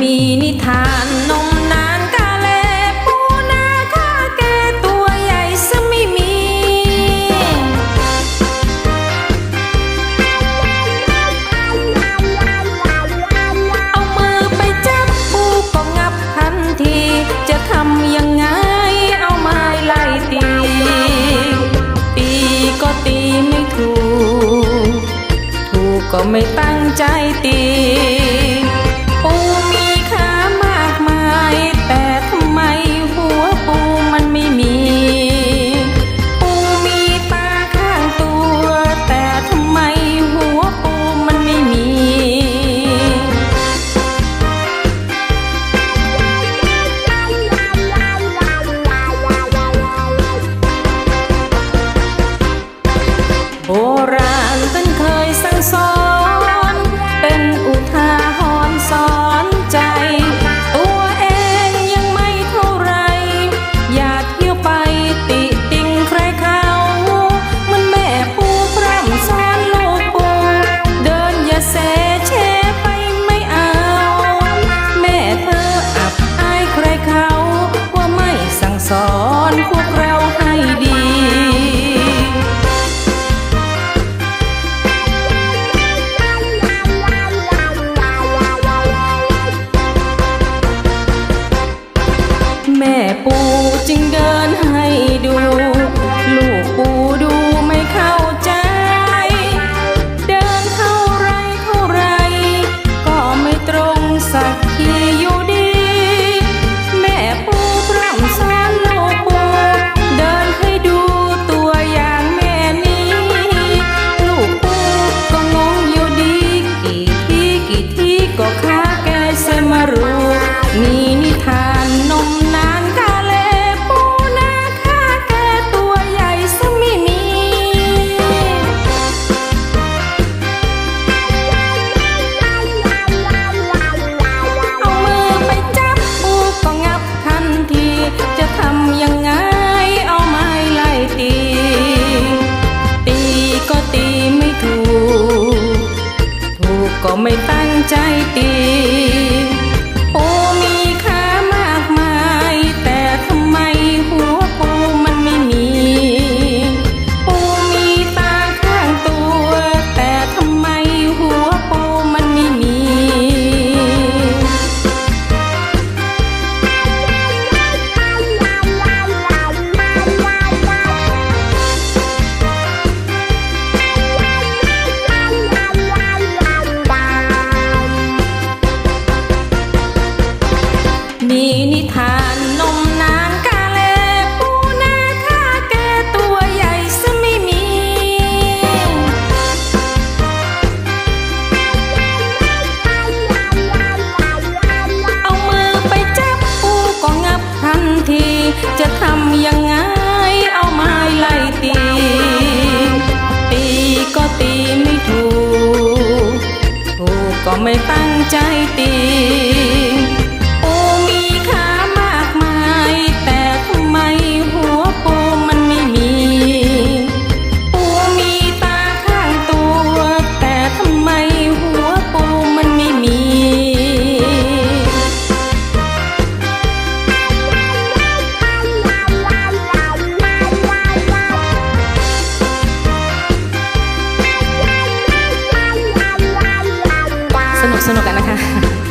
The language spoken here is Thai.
มีนิทานนมนานกาเลปูนาคาแกตัวใหญ่ซะไม่มี เอามือไปจับปูก็งับทันที จะทำยังไงเอาไม้ไล่ตี ตีก็ตีไม่ถูก ถูกก็ไม่ตั้งใจตี ก็ไม่ตั้งใจตี มีนิทานนมนางกาเลปูนาคาแกตัวใหญ่ซะไม่มี เอามือไปจับปูก็งับทันที จะทำยังไงเอาไม้ไล่ตี ตีก็ตีไม่ถูก ถูกก็ไม่ตั้งใจตี 孙นุก看。